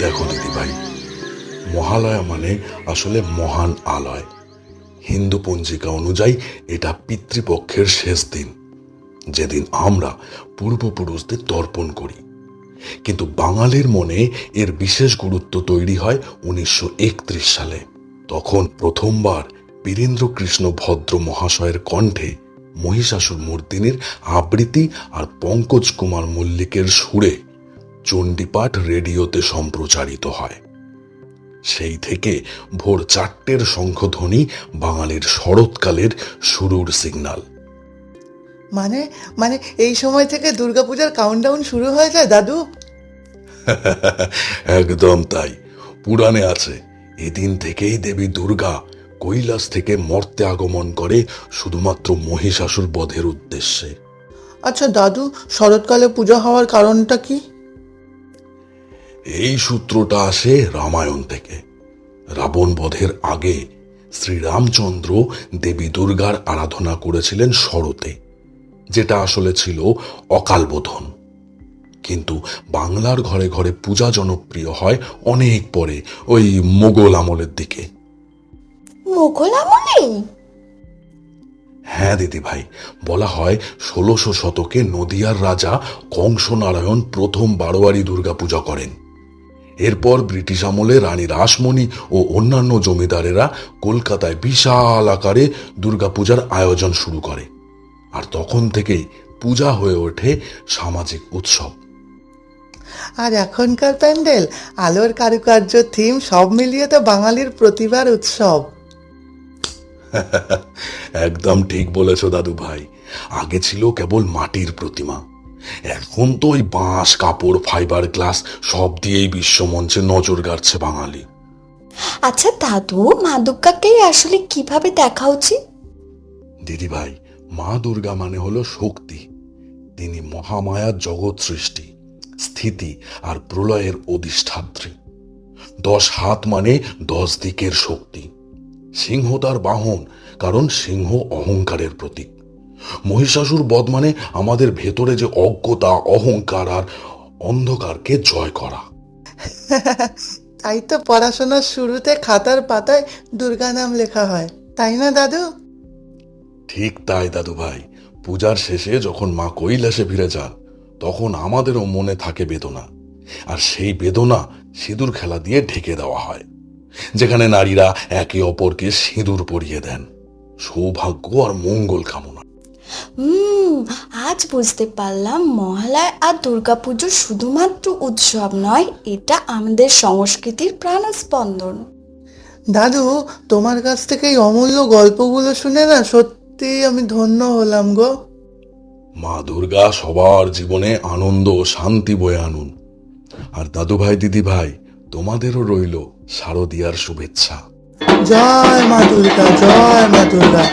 দেখো দিদিভাই, মহালয়া মানে আসলে মহান আলয়। হিন্দু পঞ্জিকা অনুযায়ী এটা পিতৃপক্ষের শেষ দিন, যেদিন আমরা পূর্বপুরুষদের তর্পণ করি। কিন্তু বাঙালির মনে এর বিশেষ গুরুত্ব তৈরি হয় উনিশশো একত্রিশ সালে, তখন প্রথমবার বীরেন্দ্র কৃষ্ণ ভদ্র মহাশয়ের কণ্ঠে মহিষাসুর মূর্তিনীর আবৃত্তি আর পঙ্কজ কুমার মল্লিকের সুরে চণ্ডীপাঠ রেডিওতে সম্প্রচারিত হয়। সেই থেকে ভোর চারটের শঙ্খধ্বনি বাঙালির শরৎকালের শুরুর সিগন্যাল মানে মানে এই সময় থেকে দুর্গাপূজার কাউন্টডাউন শুরু হয়ে যায় দাদু? একদম তাই। পুরাণে আছে এদিন থেকেই দেবী দুর্গা কৈলাস থেকে মর্তে আগমন করে শুধুমাত্র মহিষাসুর বধের উদ্দেশ্যে। আচ্ছা দাদু শরৎকালে পূজা হওয়ার কারণটা কি? এই সূত্রটা আসে রামায়ণ থেকে। রাবণ বধের আগে শ্রীরামচন্দ্র দেবী দুর্গার আরাধনা করেছিলেন শরতে যেটা আসলে ছিল অকাল বোধন কিন্তু বাংলার ঘরে ঘরে পূজা জনপ্রিয় হয় অনেক পরে ওই মোগল আমলের দিকে। মুঘল আমলে হ্যাঁ দিদি ভাই বলা হয় ষোলোশো শতকে নদিয়ার রাজা কংসনারায়ণ প্রথম বারোয়ারি দুর্গা পূজা করেন। এরপর ব্রিটিশ আমলে রানী রাসমণি ও অন্যান্য জমিদারেরা কলকাতায় বিশাল আকারে দুর্গাপূজার আয়োজন শুরু করে। আর তখন থেকেই পূজা হয়ে ওঠে সামাজিক উৎসব। আর এখনকার প্যান্ডেল আলোর কারুকার্য থিম সব মিলিয়ে তো বাঙালির প্রতিভার উৎসব। একদম ঠিক বলেছ দাদু ভাই। আগে ছিল কেবল মাটির প্রতিমা। এখন তো ওই বাঁশ কাপড় ফাইবার গ্লাস সব দিয়েই বিশ্বমঞ্চে নজর গাড়ছে বাঙালি। আচ্ছা দাদু মা দুর্গাকে আসলে কীভাবে দেখা উচিত? দিদি ভাই মা দুর্গা মানে হলো শক্তি। তিনি মহামায়ার জগৎ সৃষ্টি স্থিতি আর প্রলয়ের অধিষ্ঠাত্রী। দশ হাত মানে দশ দিকের শক্তি। সিংহ তার বাহন কারণ সিংহ অহংকারের প্রতীক। মহিষাসুর বধ মানে আমাদের ভেতরে যে অজ্ঞতা অহংকার আর অন্ধকারকে জয় করা। তাই তো পড়াশোনার শুরুতে খাতার পাতায় দুর্গা নাম লেখা হয়। তাই না দাদু? ঠিক তাই দাদু ভাই। পূজার শেষে যখন মা কৈলাসে ফিরে যান তখন আমাদেরও মনে থাকে বেদনা। আর সেই বেদনা সিঁদুর খেলা দিয়ে ঢেকে দেওয়া হয়। যেখানে নারীরা একে অপরকে সিঁদুর পরিয়ে দেন। সৌভাগ্য আর মঙ্গল কামনা। হুম আজ বুঝতে পারলাম মহালয়া আর দুর্গাপুজো শুধুমাত্র উৎসব নয় এটা আমাদের সংস্কৃতির প্রাণস্পন্দন। দাদু তোমার কাছ থেকে এই অমূল্য গল্পগুলো শুনে না সত্যি আমি ধন্য হলাম গো। মা দুর্গা সবার জীবনে আনন্দ ও শান্তি বয়ে আনুন। আর দাদু ভাই দিদি ভাই তোমাদেরও রইল শারদিয়ার শুভেচ্ছা। জয় মা দুর্গা জয় মা দুর্গা।